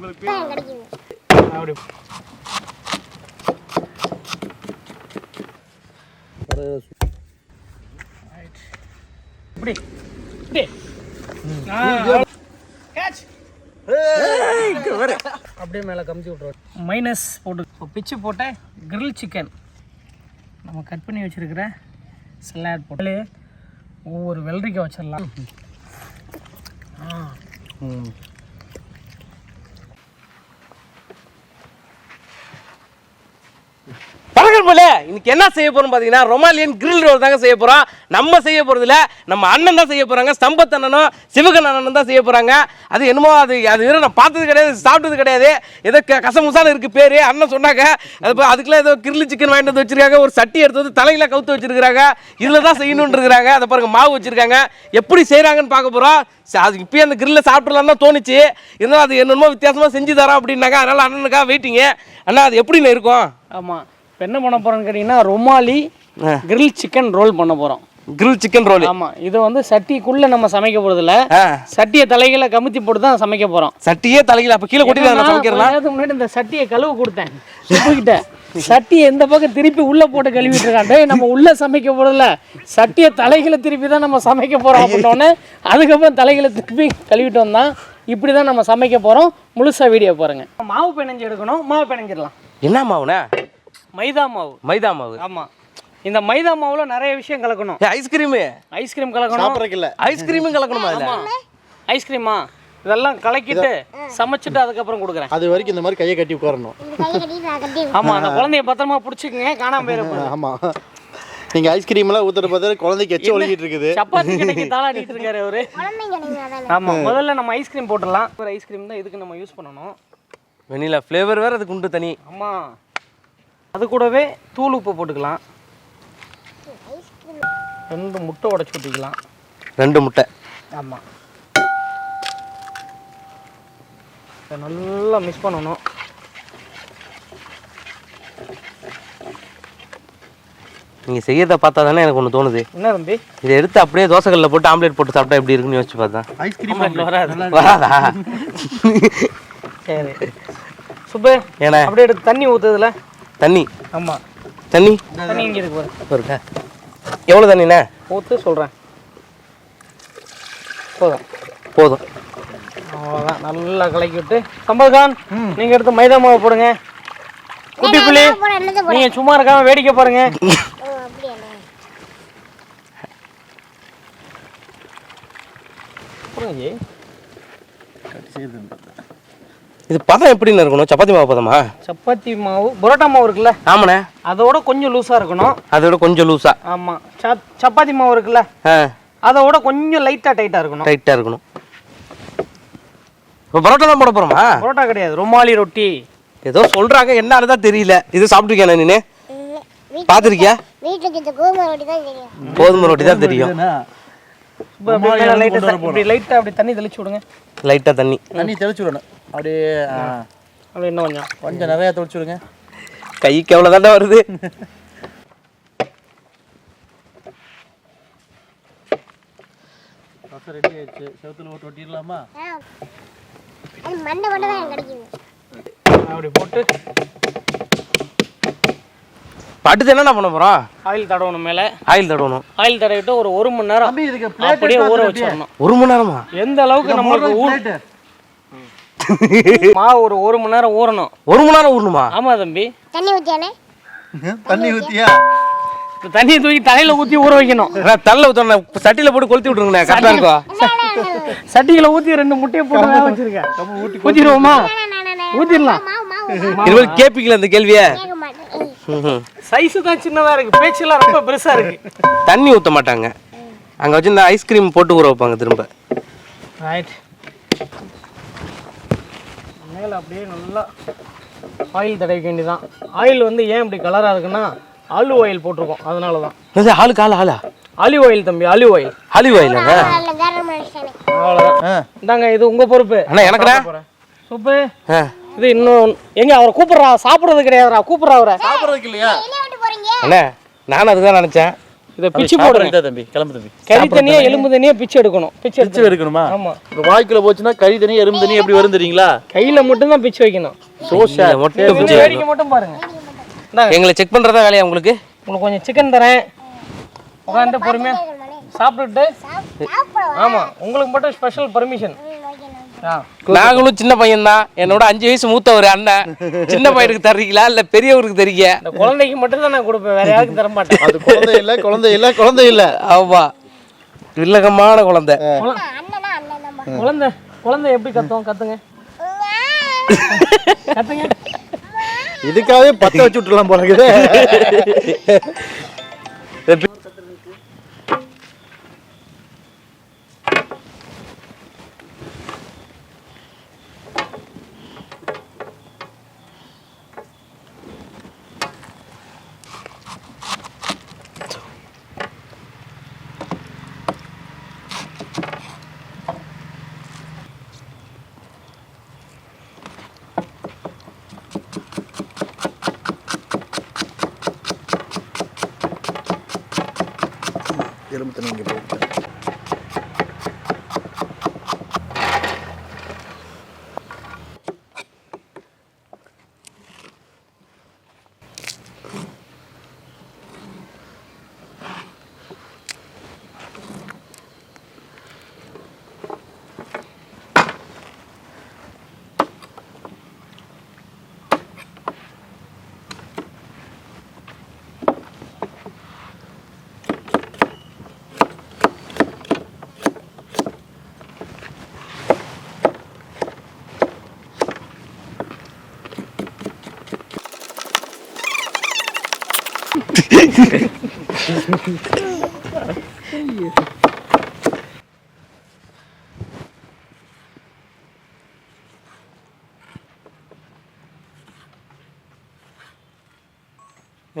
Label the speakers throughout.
Speaker 1: கிடைக்குது.
Speaker 2: அப்படி. இப்படி இப்படி கேட்ச் அப்படியே மேலே கமுத்தி விட்ருவோம் மைனஸ் போட்டு. இப்போ பிச்சு போட்ட கிரில் சிக்கன் நம்ம கட் பண்ணி வச்சுருக்கிற சலாட் போட்டு. ஒவ்வொரு வெள்ளரிக்காய் வச்சிடலாம். ஆ.
Speaker 3: வணக்கம் போல இன்னைக்கு என்ன செய்ய போகிறோம் பார்த்தீங்கன்னா ரொமாலியன் கிரில் ரோல் தாங்க செய்ய போகிறோம் நம்ம செய்ய போகிறதில்ல நம்ம அண்ணன் தான் செய்ய போகிறாங்க ஸ்தம்பத் அண்ணனும் சிவகன் அண்ணனும் தான் செய்ய போகிறாங்க அது என்னமோ அது அது வேறு நான் பார்த்தது கிடையாது சாப்பிட்டது கிடையாது. ஏதோ க- கசமுசான இருக்குது பேர் அண்ணன் சொன்னாங்க. அது போய் ஏதோ கிரில் சிக்கன் வாங்கிட்டு வந்து வச்சிருக்காங்க ஒரு சட்டி எடுத்து வந்து தலையில் கவுத்து வச்சிருக்காங்க இதில் தான் செய்யணுன்றிருக்கிறாங்க அதை பாருங்கள் மாவு வச்சுருக்காங்க. எப்படி செய்கிறாங்கன்னு பார்க்க போகிறோம் அது இப்போயே அந்த கிரில்ல சாப்பிட்றலாம் தான் தோணுச்சு. இருந்தாலும் அது என்னென்னமோ வித்தியாசமாக செஞ்சு தரோம் அப்படின்னாங்க. அதனால் அண்ணனுக்காக வெயிட்டிங்க அண்ணா அது எப்படிண்ணே இருக்கும்?
Speaker 2: ஆமாம் இப்போ என்ன பண்ண போகிறோம்னு கேட்டிங்கன்னா ரொமாலி கிரில் சிக்கன் ரோல் பண்ண போகிறோம்
Speaker 3: கிரில் சிக்கன் ரோல்
Speaker 2: ஆமாம் இது வந்து சட்டிக்குள்ளே நம்ம சமைக்க
Speaker 3: ஆ.
Speaker 2: சட்டியை தலைகளை கமுத்தி போட்டு தான் சமைக்க போகிறோம்
Speaker 3: சட்டியே தலையில அப்ப கீழே கொட்டிடலாம் சமைக்கிறலாம்
Speaker 2: முன்னாடி இந்த சட்டியை கழுவு கொடுத்தேன். சுப்புக்கிட்ட சட்டியை எந்த பக்கம் திருப்பி உள்ளே போட்டு கழுவிட்டு இருக்கான் டேய் நம்ம உள்ளே சமைக்க போகிறதில்ல சட்டியை தலைகளை திருப்பி தான் நம்ம சமைக்க போகிறோம் அப்படின்னோடனே அதுக்கப்புறம் தலைகளை திருப்பி கழுவிட்டு வந்தான் இப்படி தான் நம்ம சமைக்க போகிறோம் முழுசாக வீடியோ பாருங்க. மாவு பிணைஞ்சு எடுக்கணும். மாவு பிணைஞ்சிடலாம்.
Speaker 3: என்ன மாவுண்ணே?
Speaker 2: மைதா மாவு.
Speaker 3: மைதா மாவு.
Speaker 2: ஆமாம் இந்த மைதா மாவுல நிறைய விஷயம் கலக்கணும்.
Speaker 3: ஐஸ்கிரீமு
Speaker 2: ஐஸ்கிரீம் கலக்கணும்.
Speaker 3: ஐஸ்கிரீமும் கலக்கணுமா
Speaker 2: ஆமா. ஐஸ்கிரீமா இதெல்லாம் கலக்கிட்டு சமைச்சிட்டு அதுக்கப்புறம் கொடுக்குறேன்.
Speaker 4: அது வரைக்கும் இந்த மாதிரி கையை கட்டி உட்காரணும்.
Speaker 2: ஆமா அந்த குழந்தைய பத்திரமா பிடிச்சிக்கங்க காணாம போயிருப்பேன்
Speaker 4: ஆமா. நீங்க ஐஸ்கிரீம் எல்லாம் ஊத்துற பார்த்து குழந்தைக்கு எச்ச ஒழுகிட்டு இருக்குது.
Speaker 2: சப்பாத்தி கடைக்கு தாளாடிட்டு இருக்காரு அவரு. ஆமா முதல்ல நம்ம ஐஸ்கிரீம் போட்டுடலாம். ஒரு ஐஸ்கிரீம் தான் இதுக்கு நம்ம யூஸ் பண்ணணும்.
Speaker 3: வெனிலா ஃப்ளேவர் வேற அதுக்கு உண்டு தனி.
Speaker 2: ஆமா. அது கூடவே தூள் உப்பு போட்டுக்கலாம். ரெண்டு முட்டை உடச்சி ஊற்றிக்கலாம்
Speaker 3: ரெண்டு முட்டை.
Speaker 2: ஆமாம் இதை நல்லா மிக்ஸ் பண்ணணும்.
Speaker 3: நீங்க செய்யறத பார்த்தா தானே எனக்கு ஒன்று தோணுது.
Speaker 2: என்ன தம்பி?
Speaker 3: இதை எடுத்து அப்படியே தோசைக்கல்ல போட்டு ஆம்லேட் போட்டு சாப்பிட்டா எப்படி இருக்குன்னு யோசிச்சு பார்த்தா.
Speaker 4: ஐஸ்கிரீம்
Speaker 2: வராது.
Speaker 3: வராதா?
Speaker 2: சரி. சுப்பு
Speaker 3: ஏண்ணே
Speaker 2: அப்படியே எடுத்து தண்ணி ஊற்றுதுல
Speaker 3: தண்ணி?
Speaker 2: ஆமாம்
Speaker 3: தண்ணி?
Speaker 2: தண்ணி இங்கே இருக்கு பாரு.
Speaker 3: இருக்கா. எவ்வளோ தண்ணிண்ணே?
Speaker 2: ஊற்று சொல்கிறேன் போதும்.
Speaker 3: போதும்.
Speaker 2: அவ்வளோதான் நல்லா கலக்கி விட்டு. சம்பத்கான் நீங்கள் எடுத்து மைதா மாவு போடுங்க. குட்டி புள்ளி நீங்கள் சும்மா இருக்காம வேடிக்கை பாருங்க. போடுங்க.
Speaker 3: இது பதம் எப்படின்னு இருக்கணும்? சப்பாத்தி மாவு பதமா?
Speaker 2: சப்பாத்தி மாவு புரோட்டா மாவு இருக்குல்ல?
Speaker 3: ஆமாண்ணே.
Speaker 2: அதோட கொஞ்சம் லூஸாக இருக்கணும்.
Speaker 3: அதை விட கொஞ்சம் லூஸா
Speaker 2: ஆமாம் சப்பாத்தி மாவு இருக்குல்ல? அதோட கொஞ்சம் லைட்டாக டைட்டாக இருக்கணும்.
Speaker 3: டைட்டாக இருக்கணும். இப்போ பரோட்டா தான் போட போகிறோமா
Speaker 2: புரோட்டா கிடையாது. ரொமாலி ரொட்டி.
Speaker 3: ஏதோ சொல்கிறாங்க என்னன்னு தான் தெரியல. இது சாப்பிட்ருக்கியா நீனு? பார்த்துருக்கியா
Speaker 1: வீட்டுக்கு இந்த கோதுமை ரொட்டி தான் தெரியும்.
Speaker 3: கோதுமை ரொட்டி தான் தெரியும்.
Speaker 2: லைட்டாக இப்படி அப்படி தண்ணி தெளிச்சு விடுங்க.
Speaker 3: லைட்டாக தண்ணி.
Speaker 4: தண்ணி தெளிச்சு விடணும். அப்படியே ஆ,
Speaker 2: அப்படி இன்னும் கொஞ்சம்.
Speaker 4: கொஞ்சம் நிறைய தெளிச்சு விடுங்க.
Speaker 3: கைக்கு எவ்வளோ தாண்டா வருது?
Speaker 4: ரெடி ஆயிடுச்சு. செவத்துல ஓட்டு ஒட்டிடலாமா?
Speaker 2: அப்படி போட்டு
Speaker 3: அடுத்து என்னண்ணா பண்ண போகிறோம்
Speaker 2: ஆயில் தடவணும் மேலே.
Speaker 3: ஆயில் தடவணும்.
Speaker 2: ஆயில் தடவிட்டு ஒரு ஒரு மணி நேரம்
Speaker 4: தம்பி இதுக்கு
Speaker 2: அப்படியே ஊற வச்சிடணும்.
Speaker 3: ஒரு மணி நேரமா?
Speaker 2: எந்த அளவுக்கு நம்மளுக்கு ஊர் மாவு ஒரு ஒரு மணி நேரம் ஊறணும்.
Speaker 3: ஒரு மணி நேரம் ஊறணுமா?
Speaker 2: ஆமா தம்பி.
Speaker 1: தண்ணி ஊற்றியானே
Speaker 4: தண்ணி ஊத்தியா?
Speaker 2: தண்ணியை தூக்கி தலையில ஊற்றி ஊற வைக்கணும்.
Speaker 3: தள்ள ஊற்றணும் சட்டியில் போட்டு கொளுத்தி விட்ருங்கண்ணே கரெக்டாக இருக்கும்
Speaker 2: சட்டிகளை ஊற்றி ரெண்டு முட்டையை போட்டு வச்சிருக்கேன்
Speaker 1: மாவு மாவு
Speaker 3: இருபது கேட்பீங்களா இந்த கேள்வியை.
Speaker 2: சைஸ் தான் சின்னதா இருக்கு. பேச்செல்லாம் ரொம்ப பெருசா இருக்கு.
Speaker 3: தண்ணி ஊற்ற மாட்டாங்க. அங்கே வச்சு இந்த ஐஸ்கிரீம் போட்டு ஊற வைப்பாங்க திரும்ப.
Speaker 2: ரைட் மேலே அப்படியே நல்லா ஆயில் தடவிக்க வேண்டியதான் ஆயில் வந்து ஏன் இப்படி கலராக இருக்குன்னா ஆலிவ் ஆயில் போட்டிருக்கோம். அதனால தான்
Speaker 3: இது ஆளுக்கு ஆள்? ஆளா
Speaker 2: ஆலிவ் ஆயில் தம்பி ஆலிவ் ஆயில்
Speaker 3: ஆலிவ்
Speaker 1: மனுஷனே
Speaker 2: அவ்வளோதான் இந்தாங்க இது உங்கள் பொறுப்பு.
Speaker 3: அண்ணா எனக்குண்ணா
Speaker 2: சூப்பு.
Speaker 3: ஆ.
Speaker 2: இது இன்னும் எங்க அவரை கூப்பிட்றா? சாப்பிட்றது கிடையாதுடா கூப்பிட்றா அவரை.
Speaker 4: சாப்பிட்றதுக்கு இல்லையா?
Speaker 1: என்ன விட்டு போறீங்க?
Speaker 3: அண்ணா நானும் அதுதான் நினச்சேன்.
Speaker 2: இதை பிச்சு போடுங்க.
Speaker 4: தம்பி கிளம்பு தம்பி.
Speaker 2: கறி தனியா எலும்பு தனியா பிச்சு எடுக்கணும். பிச்சு
Speaker 4: பிச்சு
Speaker 2: எடுத்து
Speaker 4: எடுக்கணுமா?
Speaker 2: ஆமா.
Speaker 4: இப்போ வாய்க்குள்ள போச்சுன்னா கறி தண்ணி எறும்பு தண்ணி எப்படி வரும் தெரியுங்களா?
Speaker 2: கையில மட்டும் தான் பிச்சு வைக்கணும்.
Speaker 4: சோ
Speaker 3: இதை மட்டும் பிடிச்சி
Speaker 2: வேடிக்கை மட்டும் பாருங்க.
Speaker 3: எங்களை செக் பண்றதா வேலையா உங்களுக்கு?
Speaker 2: உங்களுக்கு கொஞ்சம் சிக்கன் தரேன். உட்காந்து பொறுமையா சாப்பிட்டுட்டு. ஆமா உங்களுக்கு மட்டும் ஸ்பெஷல் பர்மிஷன்
Speaker 3: நாங்களும் சின்ன பையன் தான் என்னோட அஞ்சு வயசு மூத்த ஒரு அண்ணன். சின்ன பையனுக்கு தர்றீங்களா? இல்ல பெரியவருக்கு தரீங்க
Speaker 2: குழந்தைக்கு மட்டும் தான் நான் கொடுப்பேன். வேற யாருக்கும் தர மாட்டேன்
Speaker 4: அது குழந்தை இல்ல குழந்தை இல்ல குழந்தை இல்ல.
Speaker 3: ஆமா. வில்லகமான குழந்தை.
Speaker 2: குழந்தை குழந்தை எப்படி கத்தும்? கத்துங்க. கத்துங்க.
Speaker 4: இதுக்காகவே பத்த வச்சு விட்டுலாம் போல இருக்குது எலும்பு தண்ணி இங்க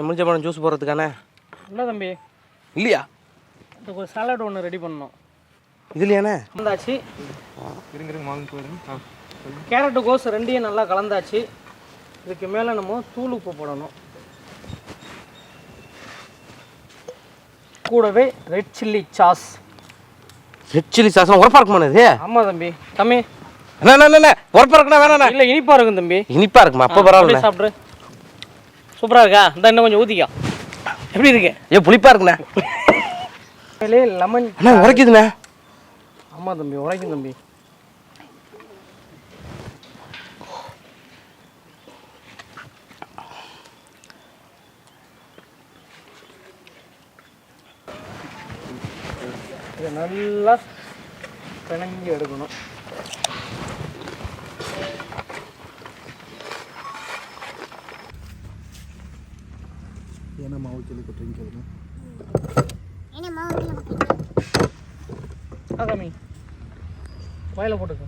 Speaker 3: முடிஞ்ச பழம் ஜூஸ் போடுறதுக்கானே?
Speaker 2: இல்லை தம்பி.
Speaker 3: இல்லையா?
Speaker 2: இதுக்கு ஒரு சாலட் ஒன்று ரெடி பண்ணணும்.
Speaker 3: இதுலையானே?
Speaker 2: கலந்தாச்சு. கேரட்டு கோஸ் ரெண்டையும் நல்லா கலந்தாச்சு. இதுக்கு மேலே நம்ம தூள் உப்பு போடணும். கூடவே red chilli sauce
Speaker 3: red chilli சாசம் உரப்பா இருக்குமா இது?
Speaker 2: ஆமாம் தம்பி. தம்பி.
Speaker 3: என்ன என்ன, என்ன உரப்பா இருக்குண்ணா வேணாண்ணா.
Speaker 2: இல்லை இனிப்பாக இருக்கும் தம்பி.
Speaker 3: இனிப்பா இருக்குமா? அப்போ பரவாயில்ல
Speaker 2: சாப்பிட்ரு சூப்பராக இருக்கா? இந்த இன்னும் கொஞ்சம் ஊற்றிக்கோ எப்படி இருக்கு?
Speaker 3: ஏ புளிப்பா இருக்குண்ணா.
Speaker 2: லெமன்
Speaker 3: அண்ணா உரைக்குதுண்ணே.
Speaker 2: ஆமாம் தம்பி உரைக்கும் தம்பி. இதை நல்லா பிணைஞ்சு எடுக்கணும்.
Speaker 4: ஏன்னா மாவு சொல்லி கொட்டுறீங்க
Speaker 1: என்ன மாவு
Speaker 2: அதாமி வாயில் போட்டுக்கோ.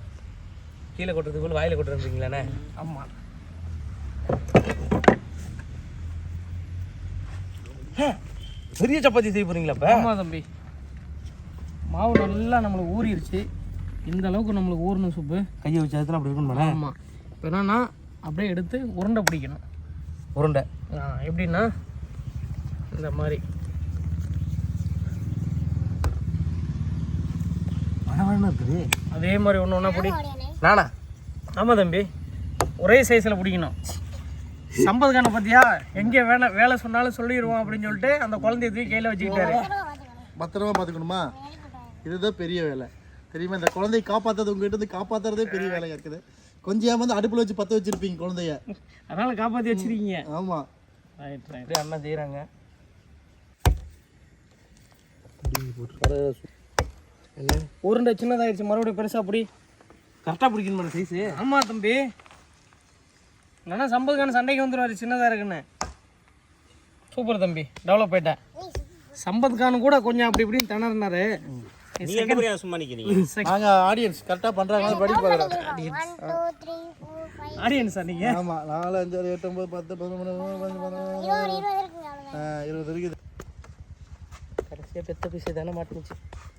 Speaker 3: கீழே கொட்டுறதுக்குள்ள வாயில கொட்டுறீங்களாண்ணே
Speaker 2: ஆமாம்
Speaker 3: பெரிய சப்பாத்தி செய்ய போறீங்களா இப்ப
Speaker 2: ஆமாம் தம்பி. மாவு நல்லா நம்மளுக்கு ஊறிடுச்சு இந்த அளவுக்கு நம்மளுக்கு ஊறணும் சுப்பு.
Speaker 3: கையை வச்சு அதுல அப்படி இருக்கணுமாண்ணே?
Speaker 2: ஆமாம் இப்போ என்னன்னா அப்படியே எடுத்து உருண்டை பிடிக்கணும்.
Speaker 3: உருண்டை.
Speaker 2: எப்படின்னா இந்த மாதிரி. அதே மாதிரி ஒன்று ஒன்றா பிடி.
Speaker 3: நானா?
Speaker 2: ஆமாம் தம்பி. ஒரே சைஸில் பிடிக்கணும். சம்பதுக்கான பார்த்தியா எங்கே வேலை வேலை சொன்னாலும் சொல்லிடுவோம் அப்படின்னு சொல்லிட்டு அந்த குழந்தைய தூக்கி கையில் வச்சுக்கிட்டாரு.
Speaker 4: பத்திரமா பார்த்துக்கணுமா. இதுதான் பெரிய வேலை. தெரியுமா? இந்த குழந்தையை காப்பாற்றுறது உங்ககிட்ட இருந்து காப்பாற்றுறதே பெரிய வேலையா இருக்குது. கொஞ்சம் ஏமாந்து அடுப்பில் வச்சு பற்ற வச்சிருப்பீங்க குழந்தைய.
Speaker 2: அதனால் காப்பாற்றி வச்சிருக்கீங்க.
Speaker 4: ஆமாம்
Speaker 2: ரைட் ரைட்
Speaker 3: அப்படியே அண்ணா செய்கிறாங்க
Speaker 2: உருண்டை சின்னதாகிடுச்சு மறுபடியும் பெருசாக பிடி.
Speaker 3: கரெக்டாக பிடிக்கணுமா சைஸு
Speaker 2: ஆமாம் தம்பி. இல்லைன்னா சம்பதுக்கான சண்டைக்கு வந்துடுவார் சின்னதாக இருக்குன்னு. சூப்பர் தம்பி. டெவலப் ஆயிட்டேன். சம்பத்கான் கூட கொஞ்சம் அப்படி இப்படின்னு திணறினாரு.
Speaker 4: ஆடியன்ஸ் கரெக்டாக பண்ணுறாங்க படி பார்க்குறோம்
Speaker 2: ஆடியன்ஸா நீங்கள்
Speaker 4: ஆமாம் நாலு அஞ்சு ஆறு எட்டு ஒம்பது பத்து பதினொன்று
Speaker 1: இருபது இருபது இருக்குங்க அவ்வளோதான்
Speaker 4: ஆ, இருபது இருக்குது
Speaker 3: கடைசியாக பெத்த பீஸே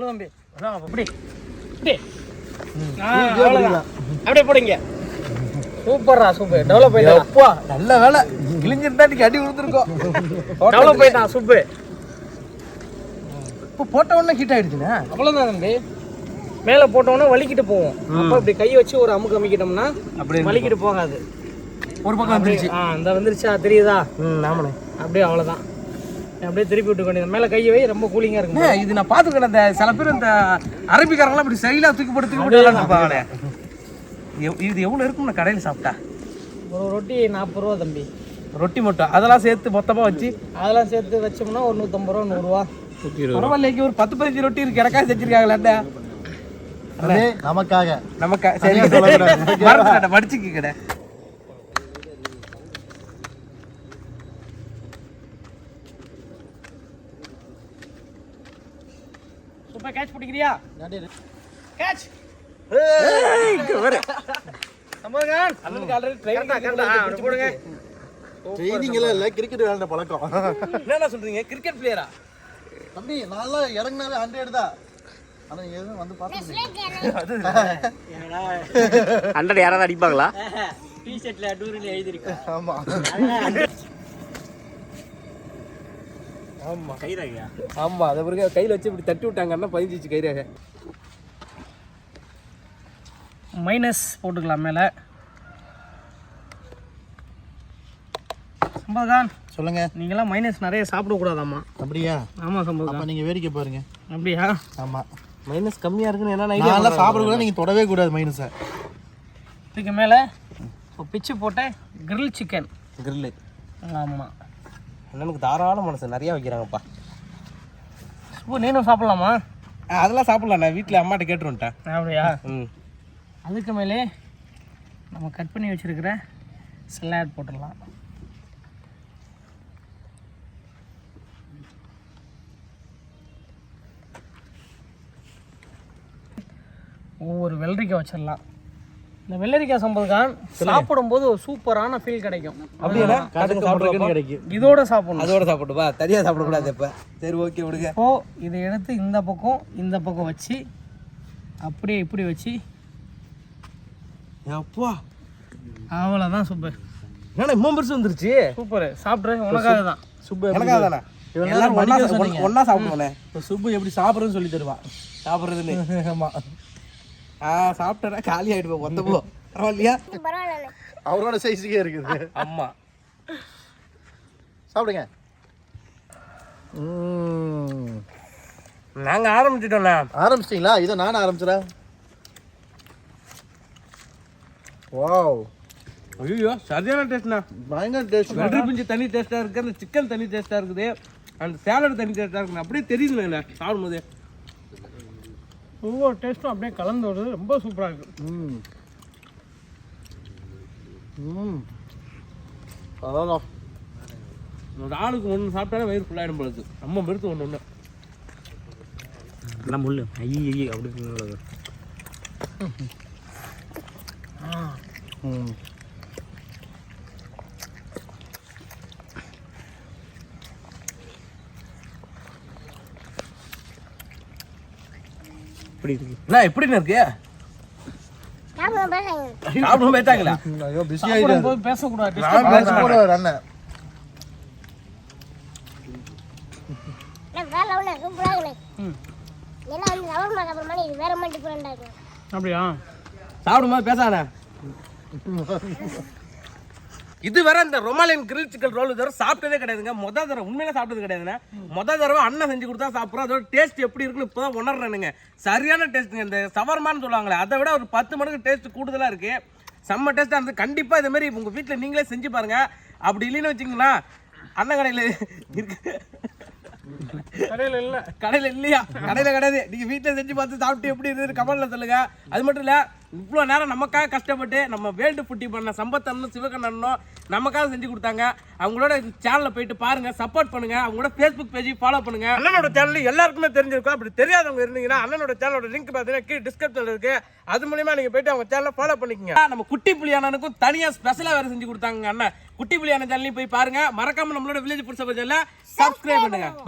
Speaker 3: மாட்டுச்சு
Speaker 2: தம்பி அப்படி. அப்படியே. போடுங்க. சூப்பர்ரா சூப்பர். டெவலப் ஆயிட்டான்
Speaker 3: அப்பா நல்ல வேலை. கிழிஞ்சிருந்தா நீங்க அடி கொடுத்துருக்கோம்
Speaker 2: டெவலப் ஆயிட்டான்
Speaker 3: இப்போ போட்ட உடனே ஹீட் ஆயிடுச்சுண்ணே.
Speaker 2: அவ்வளோதான் தம்பி. மேலே போட்டோம்னா வலிக்கிட்டு போவோம். அப்போ இப்படி கை வச்சு ஒரு அமுக்கு அமுக்கிட்டோம்னா
Speaker 3: அப்படியே
Speaker 2: வலிக்கிட்டு போகாது.
Speaker 3: ஒரு பக்கம் வந்துருச்சு.
Speaker 2: ஆ இந்த வந்துருச்சா தெரியுதா?
Speaker 3: ம் ஆமாண்ணே.
Speaker 2: அப்படியே அவ்வளோதான் அப்படியே திருப்பி விட்டு வேண்டியது மேலே கையை வை ரொம்ப கூலிங்காக இருக்கும்.
Speaker 3: அண்ணே, இது நான் பார்த்துக்கிறேன் இந்த சில பேர் இந்த அரபிக்காரங்களாம் இப்படி சைலாக தூக்கி போட்டு தூக்கி எவ்- இது எவ்வளோ இருக்கும் நான் கடையில் சாப்பிட்டா?
Speaker 2: ஒரு ரொட்டி நாற்பது ரூபா தம்பி.
Speaker 3: ரொட்டி மட்டும் அதெல்லாம் சேர்த்து மொத்தமாக வச்சு?
Speaker 2: அதெல்லாம் சேர்த்து வச்சோம்னா ஒரு நூற்றம்பது ரூபா நூறுரூவா
Speaker 3: பரவாயில்லைக்கு ஒரு பத்து பதினஞ்சு ரொட்டி இருக்கு எனக்கா செஞ்சிருக்காங்களா
Speaker 4: அதே நமக்காக.
Speaker 3: நமக்கு சரி. மடிச்சுக்கு கடை
Speaker 2: சூப்பர் கேட்ச் ட்ரைனிங்
Speaker 4: இல்லை கிரிக்கெட் விளையாண்ட பழக்கம்.
Speaker 3: என்னண்ணா சொல்றீங்க? கிரிக்கெட் பிளேயரா
Speaker 4: தம்பி நான்லாம் இறங்கினாவே ஹண்ட்ரட் தான். ஆனால் நீங்கள் எதுவும் வந்து பார்த்து
Speaker 5: ஹண்ட்ரட் யாராவது அடிப்பாங்களா?
Speaker 2: டி ஷர்ட்ல டூரில் எழுதிருக்கேன்
Speaker 4: ஆமாம்
Speaker 3: ஆமா.
Speaker 5: கைராகியா?
Speaker 3: ஆமா அதை பிறகு கையில வச்சு இப்படி தட்டி விட்டாங்கன்னா பதிஞ்சிச்சு கைராக.
Speaker 2: மைனஸ் போட்டுக்கலாம் மேலே. சம்பவகான்
Speaker 4: சொல்லுங்க.
Speaker 2: நீங்களாம் மைனஸ் நிறைய சாப்பிடக்கூடாதாம்மா.
Speaker 4: அப்படியா?
Speaker 2: ஆமாம் சம்பவகான்
Speaker 4: அப்போ நீங்கள் வேடிக்கை பாருங்க.
Speaker 2: அப்படியா?
Speaker 4: ஆமாம்
Speaker 3: மைனஸ் கம்மியா இருக்குன்னு என்ன ஐடியா
Speaker 4: நான்லாம் சாப்பிடக்கூடாது நீங்கள் தொடவே கூடாது மைனஸை
Speaker 2: இதுக்கு மேலே இப்போ பிச்சு போட்ட கிரில் சிக்கன்
Speaker 3: கிரில்லு
Speaker 2: ஆமாம்
Speaker 3: அண்ணனுக்கு தாராள மனசு நிறைய வைக்கிறாங்கப்பா.
Speaker 2: இப்போ நீனும் சாப்பிட்லாமா?
Speaker 3: அதெல்லாம் சாப்பிடலாம். நான் வீட்டில் அம்மாட்ட கேட்டுருன்ட்டேன்
Speaker 2: அப்படியா?
Speaker 3: ம்.
Speaker 2: அதுக்கு மேலே நம்ம கட் பண்ணி வச்சிருக்கிற சலாட் போட்டுடலாம். ஒவ்வொரு வெள்ளரிக்காய் வச்சிடலாம். இந்த வெள்ளரிக்காய் சம்பதுக்கான் சாப்பிடும்போது ஒரு சூப்பரான ஃபீல் கிடைக்கும்.
Speaker 3: அப்படியே காட்டுக்கு சாப்பிட்றதுக்கு கிடைக்கும்.
Speaker 2: இதோட சாப்பிடணும்.
Speaker 3: அதோட சாப்பிட்டுப்பா தனியாக சாப்பிடக்கூடாது இப்போ. சரி ஓகே விடுங்க.
Speaker 2: இப்போ இதை எடுத்து இந்த பக்கம் இந்த பக்கம் வச்சு அப்படியே இப்படி வச்சு.
Speaker 3: அப்பா
Speaker 2: அவ்வளோதான் சூப்பர்
Speaker 3: என்னண்ணா இம்மா பெருசு வந்துருச்சு?
Speaker 2: சூப்பர் சாப்பிட்றேன் உனக்காக தான்.
Speaker 4: சுப்பு
Speaker 3: எனக்காக தானே?
Speaker 4: இவன்
Speaker 3: எல்லாரும். ஒண்ணா சாப்பிடுவோண்ணே
Speaker 4: இப்போ சுப்பு எப்படி சாப்பிட்றதுன்னு சொல்லி தருவான்.
Speaker 3: சாப்பிட்றதுன்னு.
Speaker 4: ஆமாம்
Speaker 3: ஆ சாப்பிட்டேன்னா காலி ஆகிடுவோம் மொத்தப்போ பரவாயில்லையா?
Speaker 1: பரவாயில்ல
Speaker 4: அவரோட சைஸுக்கே இருக்குது.
Speaker 3: ஆமா.
Speaker 4: சாப்பிடுங்க.
Speaker 3: நாங்க ஆரம்பிச்சிட்டோம்ண்ணா.
Speaker 4: ஆரம்பிச்சிட்டிங்களா? இதை நானும் ஆரம்பிச்சிடறேன் வாவ்.
Speaker 3: ஐயோ சரியான டேஸ்ட்ண்ணா
Speaker 4: பயங்கர டேஸ்ட்
Speaker 3: வெள்ளரி பிஞ்சு தனி டேஸ்ட்டாக இருக்குது அந்த சிக்கன் தனி டேஸ்ட்டாக இருக்குது அந்த சேலட் தனி டேஸ்ட்டாக இருக்குது அப்படியே தெரியுதுண்ணே சாப்பிடும்போது.
Speaker 2: ஒவ்வொரு டேஸ்ட்டும் அப்படியே கலந்து வருது. ரொம்ப சூப்பராக இருக்குது
Speaker 4: ம். ம். அதான்
Speaker 3: ஒரு ஆளுக்கு ஒன்று சாப்பிட்டாலே வயிறு ஃபுல்லாகிடும் பொழுது நம்ம பெருத்து ஒன்று ஒன்று
Speaker 5: எல்லாம் முள்ளு. ஐயோ ஐயோ அப்படி
Speaker 4: ம்.
Speaker 5: இப்படி இருக்கு?
Speaker 3: என்ன எப்படிண்ணே இருக்கு? சாப்பிடும் போயிட்டாங்களா?
Speaker 4: ஐயோ பிஸி
Speaker 2: பேசக்கூடாது.
Speaker 4: போடுவார் அண்ணன்
Speaker 2: அப்படியா?
Speaker 3: சாப்பிடும்போது பேசானே இது வர இந்த ரொமாலியன் கிரில் சிக்கன் ரோல் தவிர சாப்பிட்டதே கிடையாதுங்க. முத தடவை உண்மையில சாப்பிட்டது கிடையாதுண்ணே முத தடவை அண்ணன் செஞ்சு கொடுத்தா சாப்பிட்றோம். அதோட டேஸ்ட் எப்படி இருக்குன்னு இப்போ தான் உணர்றேனுங்க. சரியான டேஸ்ட்டுங்க இந்த சவர்மான்னு சொல்லுவாங்களே அதை விட ஒரு பத்து மடங்கு டேஸ்ட் கூடுதலாக இருக்கு. செம்ம டேஸ்ட்டாக இருந்தது. கண்டிப்பாக இதே மாதிரி உங்கள் வீட்டில் நீங்களே செஞ்சு பாருங்க. அப்படி இல்லைன்னு வச்சிங்களா அண்ணன் கடையில் இருக்கு.
Speaker 2: கடையில் இல்லை.
Speaker 3: கடையில் இல்லையா? கடையில் கிடையாது. நீங்கள் வீட்டில் செஞ்சு பார்த்து சாப்பிட்டு எப்படி இருந்தது கமெண்ட்டில் சொல்லுங்க. அது மட்டும் இல்லை இவ்வளோ நேரம் நமக்காக கஷ்டப்பட்டு நம்ம வேல்டு புட்டி பண்ண சம்பத்தண்ணனும் சிவகண்ணனும் நமக்காக செஞ்சு கொடுத்தாங்க. அவங்களோட சேனலில் போயிட்டு பாருங்க சப்போர்ட் பண்ணுங்க. அவங்களோட ஃபேஸ்புக் பேஜ் ஃபாலோ பண்ணுங்க. அண்ணனோட சேனல் எல்லாருக்குமே தெரிஞ்சிருக்கும். அப்படி தெரியாதவங்க இருந்தீங்கன்னா அண்ணனோட சேனலோட லிங்க் பார்த்தீங்கன்னா கீழே டிஸ்கிரிப்ஷனில் இருக்குது அது மூலியமாக நீங்கள் போயிட்டு அவங்க சேனலை ஃபாலோ பண்ணிக்கங்க. நம்ம குட்டி புலி அண்ணனுக்கும் தனியாக ஸ்பெஷலாக வேறு செஞ்சு கொடுத்தாங்க அண்ணன். குட்டி புலி அண்ணன் சேனலையும் போய் பாருங்க. மறக்காமல் நம்மளோட வில்லேஜ் புடிச்ச சேனலை சப்ஸ்கிரைப் பண்ணுங்க.